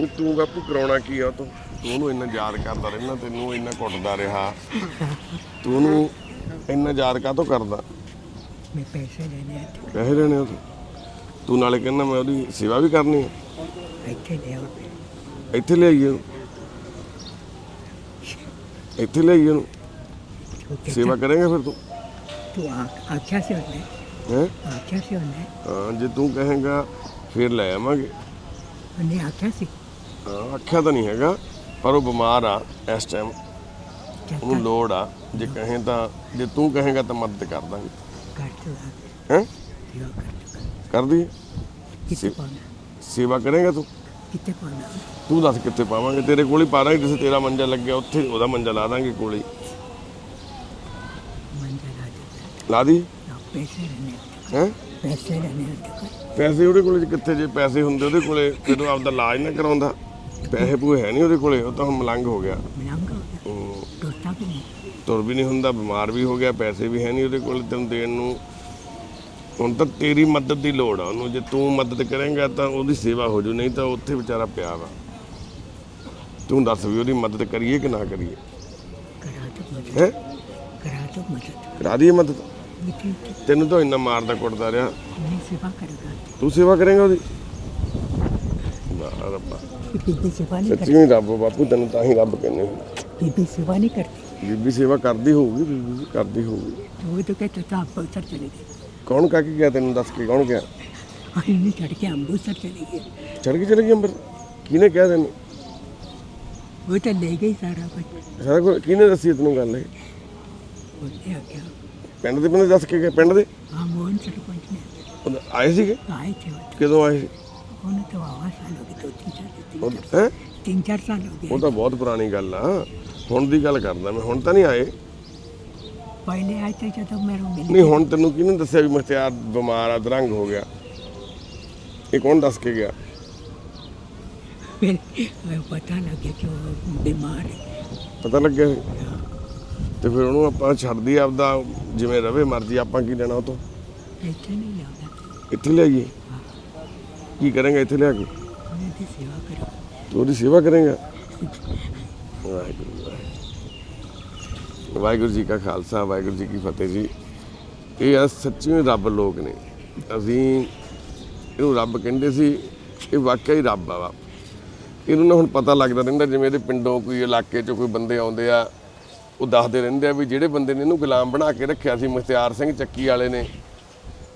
ਉਹ ਤੂੰ ਬਾਪੂ ਕਰਾਉਣਾ ਕੀ ਆ ਤੂੰ? ਤੂੰ ਉਹਨੂੰ ਇੰਨਾ ਯਾਦ ਕਰਦਾ ਰਹਿਣਾ ਤੈਨੂੰ ਇੰਨਾ ਕੁੱਟਦਾ ਰਿਹਾ। ਤੂੰ ਉਹਨੂੰ ਇੰਨਾ ਯਾਦ ਕਾਹਤੋਂ ਕਰਦਾ? ਮੈਂ ਪੈਸੇ ਲੈਣੇ ਆ ਪੈਸੇ ਲੈਣੇ ਆ ਤੂੰ? ਨਾਲੇ ਕਹਿੰਦਾ ਮੈਂ ਉਹਦੀ ਸੇਵਾ ਵੀ ਕਰਨੀ ਆ। ਤੇ ਇੱਥੇ ਦੇ ਆ ਇੱਥੇ ਲੈ ਆਈਏ ਇੱਥੇ ਲੈ ਆਈਏ ਸੇਵਾ ਕਰੇਂਗਾ ਫਿਰ ਤੂੰ? ਤੂੰ ਆ ਆਖਿਆ ਸੀ ਉਹਨੇ? ਹੈ? ਆਖਿਆ ਸੀ ਉਹਨੇ? ਹਾਂ, ਜੇ ਤੂੰ ਕਹੇਗਾ ਫਿਰ ਲੈ ਆਵਾਂਗੇ। ਉਹਨੇ ਆਖਿਆ ਸੀ? ਹਾਂ ਆਖਿਆ ਤਾਂ ਨਹੀਂ ਹੈਗਾ ਪਰ ਉਹ ਬਿਮਾਰ ਆ ਇਸ ਟਾਈਮ ਉਹਨੂੰ ਲੋੜ ਆ ਜੇ ਕਹੇ ਤਾਂ ਜੇ ਤੂੰ ਕਹੇਗਾ ਤਾਂ ਮਦਦ ਕਰ ਦਾਂਗੇ। ਕਰ ਹੈ? ਦੀ ਸੇਵਾ ਕਰੇਗਾ ਤੂੰ? ਕਿੱਥੇ ਪਾਉਣਾ? ਤੂੰ ਦੱਸ ਕਿੱਥੇ ਪਾਵਾਂਗੇ? ਤੇਰੇ ਕੋਲ ਹੀ ਪਾ ਦਾਂਗੇ ਜਿੱਥੇ ਤੇਰਾ ਮੰਜਾ ਲੱਗਿਆ ਉੱਥੇ ਉਹਦਾ ਮੰਜਾ ਲਾ ਦਾਂਗੇ ਕੋਲੇ ਲਾ ਦੇ ਪੈਸੇ ਲੈਣੇ ਹੈ? ਪੈਸੇ ਉਹਦੇ ਕੋਲੇ ਕਿੱਥੇ ਜੇ ਪੈਸੇ ਹੁੰਦੇ ਉਹਦੇ ਕੋਲੇ ਫਿਰ ਉਹ ਆਪਦਾ ਇਲਾਜ ਨਾ ਕਰਾਉਂਦਾ। ਪੈਸੇ ਪੂਏ ਹੈ ਨਹੀਂ ਉਹਦੇ ਕੋਲੇ ਉਹ ਤਾਂ ਹੁਣ ਮਲੰਗ ਹੋ ਗਿਆ। ਮਲੰਗ ਹੋ ਗਿਆ? ਹੂੰ, ਟੋਟਾ ਵੀ ਨਹੀਂ? ਤੁਰ ਵੀ ਨਹੀਂ ਹੁੰਦਾ ਬਿਮਾਰ ਵੀ ਹੋ ਗਿਆ ਪੈਸੇ ਵੀ ਹੈ ਨਹੀਂ ਉਹਦੇ ਕੋਲ ਤੈਨੂੰ ਦੇਣ ਨੂੰ। ਹੁਣ ਤਾਂ ਤੇਰੀ ਮਦਦ ਦੀ ਲੋੜ ਆ ਉਹਨੂੰ ਜੇ ਤੂੰ ਮਦਦ ਕਰੇਂਗਾ ਤਾਂ ਉਹਦੀ ਸੇਵਾ ਹੋ ਜੂ ਨਹੀਂ ਤਾਂ ਉੱਥੇ ਵਿਚਾਰਾ ਪਿਆ ਵਾ। ਤੂੰ ਦੱਸ ਵੀ ਉਹਦੀ ਮਦਦ ਕਰੀਏ ਕਿ ਨਾ ਕਰੀਏ? ਕਰਾ ਦੋ ਮਦਦ। ਹੈ? ਕਰਾ ਦੋ ਮਦਦ। ਕਰਾ ਦਈਏ ਮਦਦ? ਮਿੱਠੀ ਤੈਨੂੰ ਤਾਂ ਇੰਨਾ ਮਾਰਦਾ ਕੁੱਟਦਾ ਰਿਹਾ। ਮੈਂ ਸੇਵਾ ਕਰੂਗਾ। ਤੂੰ ਸੇਵਾ ਕਰੇਂਗਾ ਉਹਦੀ? ਵਾਹ ਰੱਬਾ। ਕਿ ਬੀਬੀ ਸੇਵਾ ਨਹੀਂ ਕਰਦੀ। ਸੱਚੀ ਰੱਬ ਬਾਪੂ ਤੈਨੂੰ ਤਾਂ ਹੀ ਰੱਬ ਕਹਿੰਦੇ ਬੀਬੀ ਸੇਵਾ ਨਹੀਂ ਕਰਦੀ। ਬੀਬੀ ਸੇਵਾ ਕਰਦੀ ਹੋਊਗੀ ਬੀਬੀ ਜੀ ਕਰਦੀ ਹੋਊਗੀ। ਉਹ ਤਾਂ ਕਹਤੇ ਤਾਂ ਆਪ ਅੰਮ੍ਰਿਤਸਰ ਚਲੇ ਗਏ ਕੌਣ ਕਾ ਕੀ ਗਿਆ ਤੈਨੂੰ ਦੱਸ ਕੇ ਕੌਣ ਗਿਆ? ਅਸੀਂ ਨਹੀਂ ਛੱਡ ਕੇ ਅੰਮ੍ਰਿਤਸਰ ਚਲੇ ਗਏ ਛੱਡ ਕੇ ਚਲੇ ਗਈ ਅੰਬਰ ਕਿਹਨੇ ਕਿਹਾ ਤੈਨੂੰ? ਉਹ ਤਾਂ ਲੈ ਗਈ ਸਾਰਾ ਕੁਝ ਸਾਰਾ ਕੁਝ ਕਿਹਨੇ ਦੱਸੀ ਤੈਨੂੰ ਗੱਲ ਇਹ? ਉਹਨੇ ਆ ਗਿਆ ਪਿੰਡ ਦੇ ਬੰਦੇ ਦੱਸ ਕੇ ਗਏ ਪਿੰਡ ਦੇ? ਆ ਮੋਹਨ ਸਰਪੰਚ ਨੇ। ਉਹ ਆਏ ਸੀਗੇ? ਆਏ ਤੇ। ਕਦੋਂ ਆਏ ਸੀ? ਉਹਨੇ ਤਾਂ ਆਵਾ ਸਾਲ ਹੋ ਗਈ ਦੋ ਤਿੰਨ ਸਾਲ। ਹੈ? ਤਿੰਨ ਚਾਰ ਸਾਲ ਹੋ ਗਏ। ਉਹ ਤਾਂ ਬਹੁਤ ਪੁਰਾਣੀ ਗੱਲ ਆ। ਹੁਣ ਦੀ ਗੱਲ ਕਰਦਾ ਮੈਂ। ਹੁਣ ਤਾਂ ਨਹੀਂ ਆਏ? ਪਹਿਲੇ ਆਏ ਤੇ ਜਦੋਂ ਮੈਨੂੰ ਮਿਲੇ ਨਹੀਂ ਹੁਣ ਤੈਨੂੰ ਕਿਹਨੇ ਦੱਸਿਆ ਵੀ ਮੁਖਤਿਆਰ ਬਿਮਾਰ ਆ ਦਰੰਗ ਹੋ ਗਿਆ? ਇਹ ਕੌਣ ਦੱਸ ਕੇ ਗਿਆ? ਫਿਰ ਪਤਾ ਲੱਗਿਆ ਕਿ ਉਹ ਬਿਮਾਰ ਪਤਾ ਲੱਗਿਆ ਸੀ? ਤੇ ਫਿਰ ਉਹਨੂੰ ਆਪਾਂ ਛੱਡਦੀ ਆਪਦਾ ਜਿਵੇਂ ਰਵੇ ਮਰਜ਼ੀ ਆਪਾਂ ਕੀ ਲੈਣਾ ਉਹ ਤੋਂ? ਇੱਥੇ ਨਹੀਂ ਆਉਂਦਾ ਇੱਥੇ ਲਿਆਈਏ? ਕੀ ਕਰਾਂਗੇ ਇੱਥੇ ਲਿਆ ਕੇ? ਉਹਦੀ ਸੇਵਾ ਕਰੇਗਾ? ਵਾਹਿਗੁਰੂ। ਜੀ ਕਾ ਖਾਲਸਾ, ਵਾਹਿਗੁਰੂ ਜੀ ਕੀ ਫਤਿਹ ਜੀ। ਇਹ ਆ ਸੱਚੇ ਰੱਬ ਲੋਕ ਨੇ। ਅਸੀਂ ਇਹਨੂੰ ਰੱਬ ਕਹਿੰਦੇ ਸੀ, ਇਹ ਵਾਕਿਆ ਹੀ ਰੱਬ ਆ ਵਾ ਇਹਨੂੰ ਨਾ ਹੁਣ ਪਤਾ ਲੱਗਦਾ ਰਹਿੰਦਾ, ਜਿਵੇਂ ਇਹਦੇ ਪਿੰਡੋਂ ਕੋਈ ਇਲਾਕੇ ਚੋਂ ਕੋਈ ਬੰਦੇ ਆਉਂਦੇ ਆ, ਉਹ ਦੱਸਦੇ ਰਹਿੰਦੇ ਆ ਵੀ ਜਿਹੜੇ ਬੰਦੇ ਨੇ ਇਹਨੂੰ ਗੁਲਾਮ ਬਣਾ ਕੇ ਰੱਖਿਆ ਸੀ, ਮੁਖਤਿਆਰ ਸਿੰਘ ਚੱਕੀ ਵਾਲੇ ਨੇ,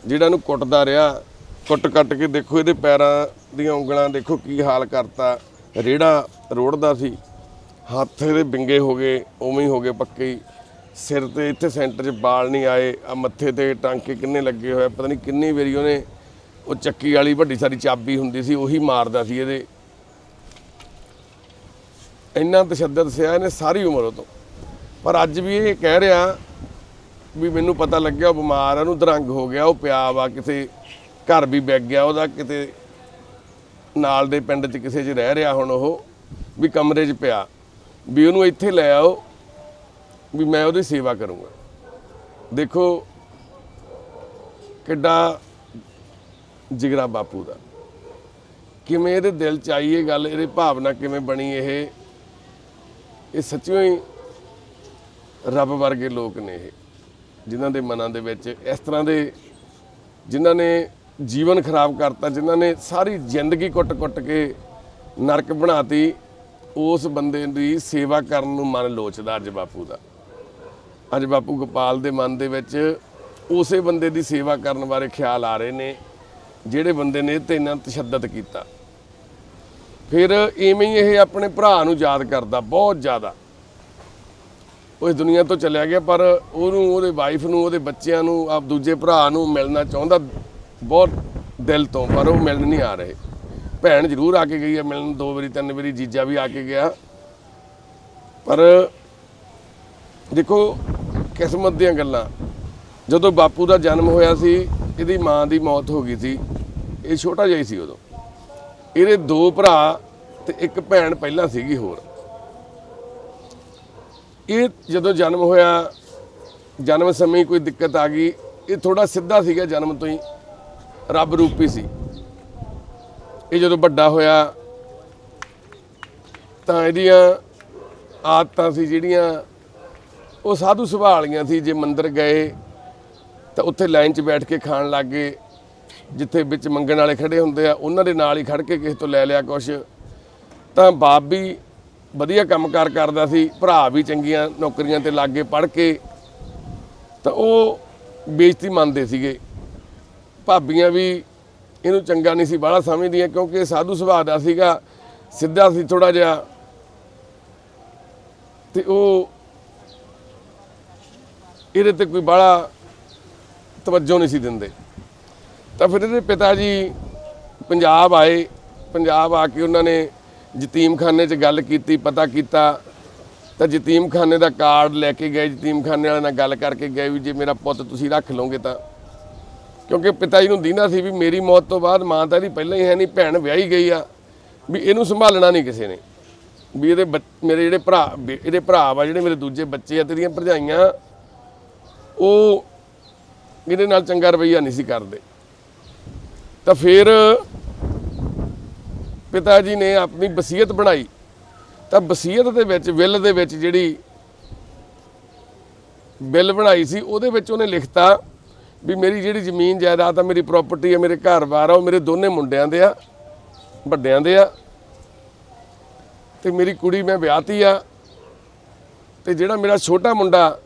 ਜਿਹੜਾ ਇਹਨੂੰ ਕੁੱਟਦਾ ਰਿਹਾ ਕੁੱਟ ਕੱਟ ਕੇ ਦੇਖੋ, ਇਹਦੇ ਪੈਰਾਂ ਦੀਆਂ ਉਂਗਲਾਂ ਦੇਖੋ ਕੀ ਹਾਲ ਕਰਤਾ। ਰੇੜਾ ਰੋੜਦਾ ਸੀ। ਹੱਥ ਇਹਦੇ ਬਿੰਗੇ ਹੋ ਗਏ, ਉਵੇਂ ਹੀ ਹੋ ਗਏ ਪੱਕੇ ਹੀ। ਸਿਰ ਤੇ ਇੱਥੇ ਸੈਂਟਰ 'ਚ ਬਾਲ ਨਹੀਂ ਆਏ ਆ ਮੱਥੇ ਤੇ ਟਾਂਕੇ ਕਿੰਨੇ ਲੱਗੇ ਹੋਏ ਪਤਾ ਨਹੀਂ ਕਿੰਨੀ ਵਾਰੀ ਉਹਨੇ ਉਹ ਚੱਕੀ ਵਾਲੀ ਵੱਡੀ ਸਾਰੀ ਚਾਬੀ ਹੁੰਦੀ ਸੀ, ਉਹੀ ਮਾਰਦਾ ਸੀ ਇਹਦੇ। ਇੰਨਾ ਤਸ਼ੱਦਦ ਸਿਆ ਇਹਨੇ ਸਾਰੀ ਉਮਰ ਉਹ ਤੋਂ। ਪਰ ਅੱਜ ਵੀ ਇਹ ਕਹਿ ਰਿਹਾ ਵੀ ਮੈਨੂੰ ਪਤਾ ਲੱਗਿਆ ਉਹ ਬਿਮਾਰ ਆ, ਉਹਨੂੰ ਦਰੰਗ ਹੋ ਗਿਆ, ਉਹ ਪਿਆ ਵਾ ਕਿਸੇ ਘਰ ਵੀ ਵਿਕ ਗਿਆ, ਉਹਦਾ ਕਿਤੇ ਨਾਲ ਦੇ ਪਿੰਡ 'ਚ ਕਿਸੇ 'ਚ ਰਹਿ ਰਿਹਾ ਹੁਣ ਉਹ ਵੀ ਕਮਰੇ 'ਚ ਪਿਆ, ਵੀ ਉਹਨੂੰ ਇੱਥੇ ਲੈ ਆਓ, ਵੀ ਮੈਂ ਉਹਦੀ ਸੇਵਾ ਕਰੂੰਗਾ। ਦੇਖੋ ਕਿੱਡਾ ਜਿਗਰਾ ਬਾਪੂ ਦਾ। ਕਿਵੇਂ ਇਹਦੇ ਦਿਲ 'ਚ ਆਈ ਇਹ ਗੱਲ, ਇਹਦੇ ਭਾਵਨਾ ਕਿਵੇਂ ਬਣੀ ਇਹ ਇਹ ਸੱਚਿਓ ਹੀ ਰੱਬ ਵਰਗੇ ਲੋਕ ਨੇ ਇਹ, ਜਿਨ੍ਹਾਂ ਦੇ ਮਨਾਂ ਦੇ ਵਿੱਚ ਇਸ ਤਰ੍ਹਾਂ ਦੇ ਜਿਨ੍ਹਾਂ ਨੇ ਜੀਵਨ ਖਰਾਬ ਕਰਤਾ, ਜਿਨ੍ਹਾਂ ਨੇ ਸਾਰੀ ਜ਼ਿੰਦਗੀ ਕੁੱਟ-ਕੁੱਟ ਕੇ ਨਰਕ ਬਣਾਤੀ, ਉਸ ਬੰਦੇ ਦੀ ਸੇਵਾ ਕਰਨ ਨੂੰ ਮਨ ਲੋਚਦਾ ਅੱਜ ਬਾਪੂ ਦਾ। ਅੱਜ ਬਾਪੂ ਗੋਪਾਲ ਦੇ ਮਨ ਦੇ ਵਿੱਚ ਉਸੇ ਬੰਦੇ ਦੀ ਸੇਵਾ ਕਰਨ ਬਾਰੇ ਖਿਆਲ ਆ ਰਹੇ ਨੇ, ਜਿਹੜੇ ਬੰਦੇ ਨੇ ਇਹ ਤੇ ਇੰਨਾ ਤਸ਼ੱਦਦ ਕੀਤਾ। ਫਿਰ ਇਵੇਂ ਹੀ ਇਹ ਆਪਣੇ ਭਰਾ ਨੂੰ ਯਾਦ ਕਰਦਾ ਬਹੁਤ ਜ਼ਿਆਦਾ। ਉਹ ਇਸ ਦੁਨੀਆ ਤੋਂ ਚਲਿਆ ਗਿਆ, ਪਰ ਉਹਨੂੰ, ਉਹਦੇ ਵਾਈਫ ਨੂੰ, ਉਹਦੇ ਬੱਚਿਆਂ ਨੂੰ, ਆਪ ਦੂਜੇ ਭਰਾ ਨੂੰ ਮਿਲਣਾ ਚਾਹੁੰਦਾ ਬਹੁਤ ਦਿਲ ਤੋਂ, ਪਰ ਉਹ ਮਿਲਣ ਨਹੀਂ ਆ ਰਹੇ। ਭੈਣ ਜ਼ਰੂਰ ਆ ਕੇ ਗਈ ਹੈ ਮਿਲਣ, ਦੋ ਵਾਰੀ, ਤਿੰਨ ਵਾਰੀ, ਜੀਜਾ ਵੀ ਆ ਕੇ ਗਿਆ। ਪਰ ਦੇਖੋ, ਕਿਸਮਤ ਦੀਆਂ ਗੱਲਾਂ। ਜਦੋਂ ਬਾਪੂ ਦਾ ਜਨਮ ਹੋਇਆ ਸੀ, ਇਹਦੀ ਮਾਂ ਦੀ ਮੌਤ ਹੋ ਗਈ ਸੀ। ਇਹ ਛੋਟਾ ਜਿਹਾ ਹੀ ਸੀ ਉਦੋਂ। ਇਹਦੇ ਦੋ ਭਰਾ ਤੇ ਇੱਕ ਭੈਣ ਪਹਿਲਾਂ ਸੀਗੀ ਹੋਰ। ਇਹ ਜਦੋਂ ਜਨਮ ਹੋਇਆ, ਜਨਮ ਸਮੇਂ ਕੋਈ ਦਿੱਕਤ ਆ ਗਈ। ਇਹ ਥੋੜਾ ਸਿੱਧਾ ਸੀਗਾ ਜਨਮ ਤੋਂ ਹੀ। ਰੱਬ ਰੂਪੀ ਸੀ। ਇਹ ਜਦੋਂ ਵੱਡਾ ਹੋਇਆ, ਤਾਂ ਇਹਦੀਆਂ ਆਦਤਾਂ ਸੀ ਜਿਹੜੀਆਂ ਉਹ ਸਾਧੂ ਸੁਭਾਅ ਵਾਲੀਆਂ ਸੀ। ਜੇ ਮੰਦਰ ਗਏ, ਤਾਂ ਉੱਥੇ ਲਾਈਨ 'ਚ ਬੈਠ ਕੇ ਖਾਣ ਲੱਗ। ਗਏ ਜਿੱਥੇ ਵਿੱਚ ਮੰਗਣ ਵਾਲੇ ਖੜੇ ਹੁੰਦੇ ਆ, ਉਹਨਾਂ ਦੇ ਨਾਲ ਹੀ ਖੜ ਕੇ ਕਿਸੇ ਤੋਂ ਲੈ ਲਿਆ ਕੁਛ। ਤਾਂ ਬਾਪ ਵੀ ਵਧੀਆ ਕੰਮਕਾਰ ਕਰਦਾ ਸੀ, ਭਰਾ ਵੀ ਚੰਗੀਆਂ ਨੌਕਰੀਆਂ ਤੇ ਲੱਗੇ ਪੜ ਕੇ। ਤਾਂ ਉਹ ਬੇਇੱਜ਼ਤੀ ਮੰਨਦੇ ਸੀਗੇ। ਭਾਬੀਆਂ ਵੀ ਇਹਨੂੰ ਚੰਗਾ ਨਹੀਂ ਸੀ, ਬਾਹਲਾ ਸਮਝਦੀਆਂ ਕਿਉਂਕਿ ਇਹ ਸਾਧੂ ਸੁਭਾਅ ਦਾ ਸੀਗਾ, ਸਿੱਧਾ ਸੀ ਥੋੜਾ ਜਿਹਾ। ਤੇ ਉਹ ਇਹਦੇ ਤੇ ਕੋਈ ਬਾਹਲਾ ਤਵੱਜੋ ਨਹੀਂ ਸੀ ਦਿੰਦੇ। ਤਾਂ ਫਿਰ ਇਹਦੇ ਪਿਤਾ ਜੀ ਪੰਜਾਬ ਆਏ, ਪੰਜਾਬ ਆ ਕੇ ਉਹਨਾਂ ਨੇ ਯਤੀਮਖਾਨੇ 'ਚ ਗੱਲ ਕੀਤੀ, ਪਤਾ ਕੀਤਾ। ਤਾਂ ਯਤੀਮਖਾਨੇ ਦਾ ਕਾਰਡ ਲੈ ਕੇ ਗਏ ਯਤੀਮਖਾਨੇ ਵਾਲਿਆਂ ਨਾਲ ਗੱਲ ਕਰਕੇ ਗਏ ਵੀ ਜੇ ਮੇਰਾ ਪੁੱਤ ਤੁਸੀਂ ਰੱਖ ਲਓਗੇ ਤਾਂ ਕਿਉਂਕਿ ਪਿਤਾ ਜੀ ਨੂੰ ਦੀਨਾ ਸੀ ਵੀ ਮੇਰੀ ਮੌਤ ਤੋਂ ਬਾਅਦ ਮਾਂ ਤਾਂ ਇਹਦੀ ਪਹਿਲਾਂ ਹੀ ਹੈ ਨਹੀਂ, ਭੈਣ ਵਿਆਹੀ ਗਈ ਆ, ਵੀ ਇਹਨੂੰ ਸੰਭਾਲਣਾ ਨਹੀਂ ਕਿਸੇ ਨੇ। ਵੀ ਇਹਦੇ ਬੱਚ- ਮੇਰੇ ਜਿਹੜੇ ਭਰਾ ਬੇ- ਇਹਦੇ ਭਰਾ ਵਾ, ਜਿਹੜੇ ਮੇਰੇ ਦੂਜੇ ਬੱਚੇ ਆ, ਤੇਰੀਆਂ ਭਰਜਾਈਆਂ, ਉਹ ਇਹਦੇ ਨਾਲ ਚੰਗਾ ਰਵਈਆ ਨਹੀਂ ਸੀ ਕਰਦੇ। ਤਾਂ ਫਿਰ ਪਿਤਾ ਜੀ ਨੇ ਆਪਣੀ ਵਸੀਅਤ ਬਣਾਈ। ਤਾਂ ਵਸੀਅਤ ਦੇ ਵਿੱਚ, ਵਿਲ ਦੇ ਵਿੱਚ ਜਿਹੜੀ ਬਿੱਲ ਬਣਾਈ ਸੀ, ਉਹਦੇ ਵਿੱਚ ਉਹਨੇ ਲਿਖਤਾ ਵੀ ਮੇਰੀ ਜਿਹੜੀ ਜ਼ਮੀਨ ਜਾਇਦਾਦ ਆ, ਮੇਰੀ ਪ੍ਰਾਪਰਟੀ ਆ, ਮੇਰੇ ਘਰ-ਬਾਰ ਆ, ਉਹ ਮੇਰੇ ਦੋਨੇ ਮੁੰਡਿਆਂ ਦੇ ਆ, ਵੱਡਿਆਂ ਦੇ ਆ। ਤੇ ਮੇਰੀ ਕੁੜੀ ਮੈਂ ਵਿਆਹਤੀ ਆ। ਤੇ ਜਿਹੜਾ ਮੇਰਾ ਛੋਟਾ ਮੁੰਡਾ,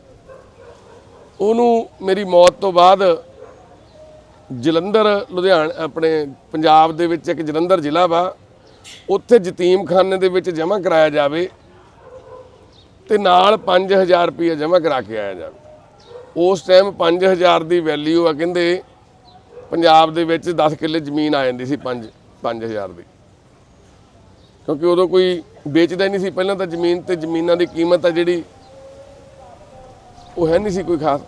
ਉਹਨੂੰ ਮੇਰੀ ਮੌਤ ਤੋਂ ਬਾਅਦ ਜਲੰਧਰ, ਲੁਧਿਆਣਾ, ਆਪਣੇ ਪੰਜਾਬ ਦੇ ਵਿੱਚ ਇੱਕ ਜਲੰਧਰ ਜ਼ਿਲ੍ਹਾ ਵਾ, ਉੱਥੇ ਯਤੀਮਖਾਨੇ ਦੇ ਵਿੱਚ ਜਮ੍ਹਾਂ ਕਰਾਇਆ ਜਾਵੇ ਤੇ ਨਾਲ 5000 ਰੁਪਏ ਜਮ੍ਹਾਂ ਕਰਾ ਕੇ ਆਇਆ ਜਾਵੇ। ਉਸ ਟਾਈਮ 5000 ਦੀ ਵੈਲਿਊ ਆ, ਕਹਿੰਦੇ ਪੰਜਾਬ ਦੇ ਵਿੱਚ 10 ਕਿੱਲੇ ਜ਼ਮੀਨ ਆ ਜਾਂਦੀ ਸੀ 5 5000 ਦੀ। ਕਿਉਂਕਿ ਉਦੋਂ ਕੋਈ ਵੇਚਦਾ ਹੀ ਨਹੀਂ ਸੀ। ਪਹਿਲਾਂ ਤਾਂ ਜ਼ਮੀਨ ਤੇ ਜ਼ਮੀਨਾਂ ਦੀ ਕੀਮਤ ਆ ਜਿਹੜੀ, ਉਹ ਹੈ ਨਹੀਂ ਸੀ ਕੋਈ ਖਾਸ।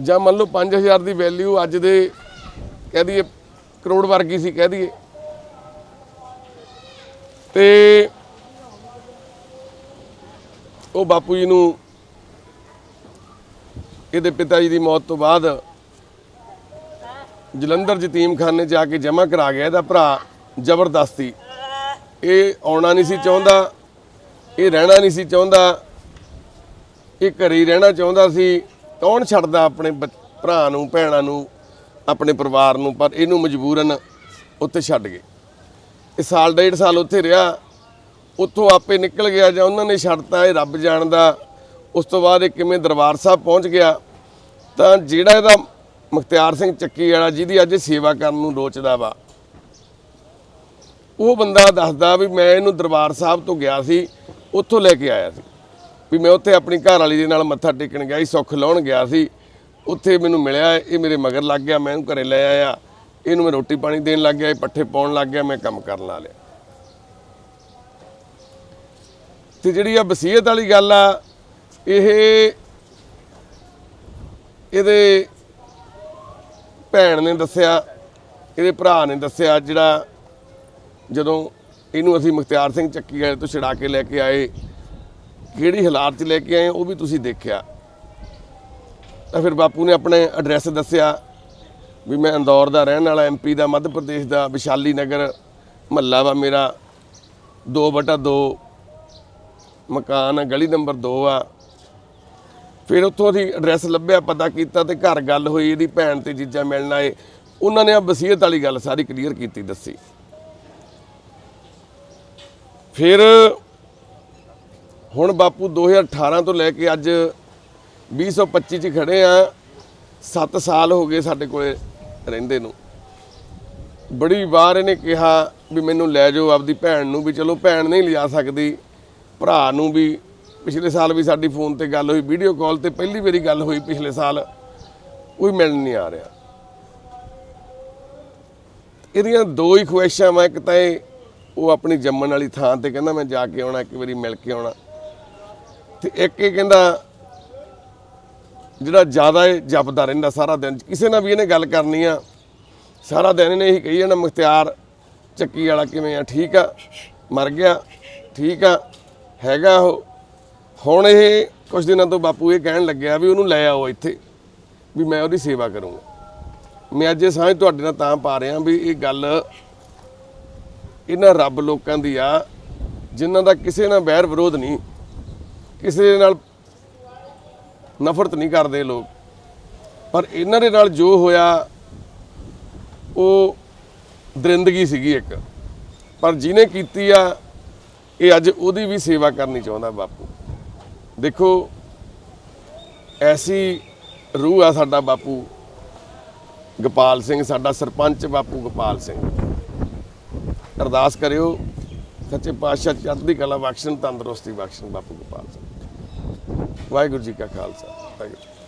ਜਾਂ ਮੰਨ ਲਓ 5000 ਦੀ ਵੈਲਿਊ ਅੱਜ ਦੇ ਕਹਿ ਦਈਏ, ਕਰੋੜ ਵਰਗੀ ਸੀ, ਕਹਿ ਦਈਏ। ਤੇ ਉਹ ਬਾਪੂ ਜੀ ਨੂੰ ਇਹਦੇ ਪਿਤਾ ਜੀ ਦੀ ਮੌਤ ਤੋਂ ਬਾਅਦ ਜਲੰਧਰ ਯਤੀਮਖਾਨੇ ਜਾ ਕੇ ਜਮ੍ਹਾਂ ਕਰਾ ਗਿਆ। ਇਹਦਾ ਭਰਾ ਜ਼ਬਰਦਸਤੀ। ਇਹ ਆਉਣਾ ਨਹੀਂ ਸੀ ਚਾਹੁੰਦਾ, ਇਹ ਰਹਿਣਾ ਨਹੀਂ ਸੀ ਚਾਹੁੰਦਾ, ਇਹ ਘਰੇ ਹੀ ਰਹਿਣਾ ਚਾਹੁੰਦਾ ਸੀ। ਕੌਣ ਛੱਡਦਾ ਆਪਣੇ ਬੱਚ- ਭਰਾ ਨੂੰ, ਭੈਣਾਂ ਨੂੰ, ਆਪਣੇ ਪਰਿਵਾਰ ਨੂੰ, ਪਰ ਇਹਨੂੰ ਮਜਬੂਰਨ ਉੱਥੇ ਛੱਡ ਗਏ। ਇਹ ਸਾਲ, ਡੇਢ ਸਾਲ ਉੱਥੇ ਰਿਹਾ। ਉੱਥੋਂ ਆਪੇ ਨਿਕਲ ਗਿਆ ਜਾਂ ਉਹਨਾਂ ਨੇ ਛੱਡਤਾ, ਇਹ ਰੱਬ ਜਾਣਦਾ। ਉਸ ਤੋਂ ਬਾਅਦ ਇਹ ਕਿਵੇਂ ਦਰਬਾਰ ਸਾਹਿਬ ਪਹੁੰਚ ਗਿਆ, ਤਾਂ ਜਿਹੜਾ ਇਹਦਾ ਮੁਖਤਿਆਰ ਸਿੰਘ ਚੱਕੀ ਵਾਲਾ ਜਿਹਦੀ ਅੱਜ ਸੇਵਾ ਕਰਨ ਨੂੰ ਲੋਚਦਾ ਵਾ, ਉਹ ਬੰਦਾ ਦੱਸਦਾ ਵੀ ਮੈਂ ਇਹਨੂੰ ਦਰਬਾਰ ਸਾਹਿਬ ਤੋਂ ਗਿਆ ਸੀ, ਉੱਥੋਂ ਲੈ ਕੇ ਆਇਆ ਸੀ, ਵੀ ਮੈਂ ਉੱਥੇ ਆਪਣੀ ਘਰ ਵਾਲੀ ਦੇ ਨਾਲ ਮੱਥਾ ਟੇਕਣ ਗਿਆ ਸੀ, ਸੁੱਖ ਲਾਉਣ ਗਿਆ ਸੀ, ਉੱਥੇ ਮੈਨੂੰ ਮਿਲਿਆ, ਇਹ ਮੇਰੇ ਮਗਰ ਲੱਗ ਗਿਆ, ਮੈਂ ਇਹਨੂੰ ਘਰੇ ਲੈ ਆਇਆ, ਇਹਨੂੰ ਮੈਂ ਰੋਟੀ ਪਾਣੀ ਦੇਣ ਲੱਗ ਗਿਆ, ਇਹ ਪੱਠੇ ਪਾਉਣ ਲੱਗ ਗਿਆ, ਮੈਂ ਕੰਮ ਕਰਨ ਲਾ ਲਿਆ। ਤੇ ਜਿਹੜੀ ਆ ਵਸੀਅਤ ਵਾਲੀ ਗੱਲ ਆ ਇਹ ਇਹਦੇ ਭੈਣ ਨੇ ਦੱਸਿਆ ਇਹਦੇ ਭਰਾ ਨੇ ਦੱਸਿਆ ਜਿਹੜਾ ਜਦੋਂ ਇਹਨੂੰ ਅਸੀਂ ਮੁਖਤਿਆਰ ਸਿੰਘ ਚੱਕੀ ਵਾਲੇ ਤੋਂ ਛਡਾ ਕੇ ਲੈ ਕੇ ਆਏ ਕਿਹੜੀ ਹਾਲਾਤ 'ਚ ਲੈ ਕੇ ਆਏ ਉਹ ਵੀ ਤੁਸੀਂ ਦੇਖਿਆ। ਤਾਂ ਫਿਰ ਬਾਪੂ ਨੇ ਆਪਣੇ ਐਡਰੈਸ ਦੱਸਿਆ ਵੀ ਮੈਂ ਇੰਦੌਰ ਦਾ ਰਹਿਣ ਵਾਲਾ ਐਮਪੀ ਦਾ ਮੱਧ ਪ੍ਰਦੇਸ਼ ਦਾ ਵਿਸ਼ਾਲੀ ਨਗਰ ਮਹੱਲਾ ਵਾ ਮੇਰਾ 2/2 ਮਕਾਨ ਆ, ਗਲੀ ਨੰਬਰ 2 ਆ। ਫਿਰ ਉੱਥੋਂ ਦੀ ਐਡਰੈਸ ਲੱਭਿਆ, ਪਤਾ ਕੀਤਾ ਤੇ ਘਰ ਗੱਲ ਹੋਈ, ਇਹਦੀ ਭੈਣ ਤੇ ਜੀਜਾ ਮਿਲਣ ਆਏ। ਉਹਨਾਂ ਨੇ ਆ ਵਸੀਅਤ ਵਾਲੀ ਗੱਲ ਸਾਰੀ ਕਲੀਅਰ ਕੀਤੀ, ਦੱਸੀ। ਫਿਰ ਹੁਣ ਬਾਪੂ 2018 ਤੋਂ ਲੈ ਕੇ ਅੱਜ 2025 ਚ ਖੜੇ ਆ 7 ਸਾਲ ਹੋ ਗਏ ਸਾਡੇ ਕੋਲੇ ਰਹਿੰਦੇ ਨੂੰ। ਬੜੀ ਵਾਰ ਇਹਨੇ ਕਿਹਾ ਵੀ ਮੈਨੂੰ ਲੈ ਜਾਓ ਆਪਦੀ ਭੈਣ ਨੂੰ ਵੀ, ਚਲੋ ਭੈਣ ਨਹੀਂ ਲਿਜਾ ਸਕਦੀ, ਭਰਾ ਨੂੰ ਵੀ ਪਿਛਲੇ ਸਾਲ ਵੀ ਸਾਡੀ ਫੋਨ ਤੇ ਗੱਲ ਹੋਈ ਵੀਡੀਓ ਕਾਲ ਤੇ ਪਹਿਲੀ ਵਾਰੀ ਗੱਲ ਹੋਈ ਪਿਛਲੇ ਸਾਲ, ਕੋਈ ਮਿਲਣ ਨਹੀਂ ਆ ਰਿਹਾ। ਇਹਦੀਆਂ ਦੋ ਹੀ ਖੁਆਇਸ਼ਾਂ ਵਾ, ਇੱਕ ਤਾਂ ਇਹ, ਉਹ ਆਪਣੀ ਜੰਮਣ ਵਾਲੀ ਥਾਂ ਤੇ ਕਹਿੰਦਾ ਮੈਂ ਜਾ ਕੇ ਆਉਣਾ, ਇੱਕ ਵਾਰੀ ਮਿਲ ਕੇ ਆਉਣਾ। ਤੇ ਇੱਕ ਇਹ ਕਹਿੰਦਾ, ਜਿਹੜਾ ਜ਼ਿਆਦਾ ਇਹ ਜਪਦਾ ਰਹਿੰਦਾ ਸਾਰਾ ਦਿਨ, ਕਿਸੇ ਨਾਲ ਵੀ ਇਹਨੇ ਗੱਲ ਕਰਨੀ ਆ, ਸਾਰਾ ਦਿਨ ਇਹਨੇ ਇਹੀ ਕਹੀ ਜਾਣਾ, ਮੁਖਤਿਆਰ, ਚੱਕੀ ਵਾਲਾ ਕਿਵੇਂ ਆ, ਠੀਕ ਆ, ਮਰ ਗਿਆ, ਠੀਕ ਆ, ਹੈਗਾ ਉਹ। ਹੁਣ ਇਹ ਕੁਝ ਦਿਨਾਂ ਤੋਂ ਬਾਪੂ ਇਹ ਕਹਿਣ ਲੱਗਿਆ ਵੀ ਉਹਨੂੰ ਲੈ ਆਓ ਇੱਥੇ, ਵੀ ਮੈਂ ਉਹਦੀ ਸੇਵਾ ਕਰੂੰਗਾ। ਮੈਂ ਅੱਜ ਇਹ ਸਾਂਝ ਤੁਹਾਡੇ ਨਾਲ ਤਾਂ ਪਾ ਰਿਹਾ ਵੀ ਇਹ ਗੱਲ ਇਹਨਾਂ ਰੱਬ ਲੋਕਾਂ ਦੀ ਆ, ਜਿਨ੍ਹਾਂ ਦਾ ਕਿਸੇ ਨਾਲ ਬੈਰ ਵਿਰੋਧ ਨਹੀਂ, ਕਿਸੇ ਨਾਲ ਨਫ਼ਰਤ ਨਹੀਂ ਕਰਦੇ ਲੋਕ। ਪਰ ਇਹਨਾਂ ਦੇ ਨਾਲ ਜੋ ਹੋਇਆ, ਉਹ ਦਰਿੰਦਗੀ ਸੀਗੀ ਇੱਕ। ਪਰ ਜਿਹਨੇ ਕੀਤੀ ਆ, ਇਹ ਅੱਜ ਉਹਦੀ ਵੀ ਸੇਵਾ ਕਰਨੀ ਚਾਹੁੰਦਾ ਬਾਪੂ। ਦੇਖੋ, ਐਸੀ ਰੂਹ ਆ ਸਾਡਾ ਬਾਪੂ, ਗੋਪਾਲ ਸਿੰਘ, ਸਾਡਾ ਸਰਪੰਚ ਬਾਪੂ ਗੋਪਾਲ ਸਿੰਘ। ਅਰਦਾਸ ਕਰਿਓ, ਸੱਚੇ ਪਾਤਸ਼ਾਹ ਚੜ੍ਹਦੀ ਕਲਾ ਬਖਸ਼ਣ, ਤੰਦਰੁਸਤੀ ਬਖਸ਼ਣ ਬਾਪੂ ਗੋਪਾਲ ਸਿੰਘ। ਵਾਹਿਗੁਰੂ ਜੀ ਕਾ ਖਾਲਸਾ, ਵਾਹਿਗੁਰੂ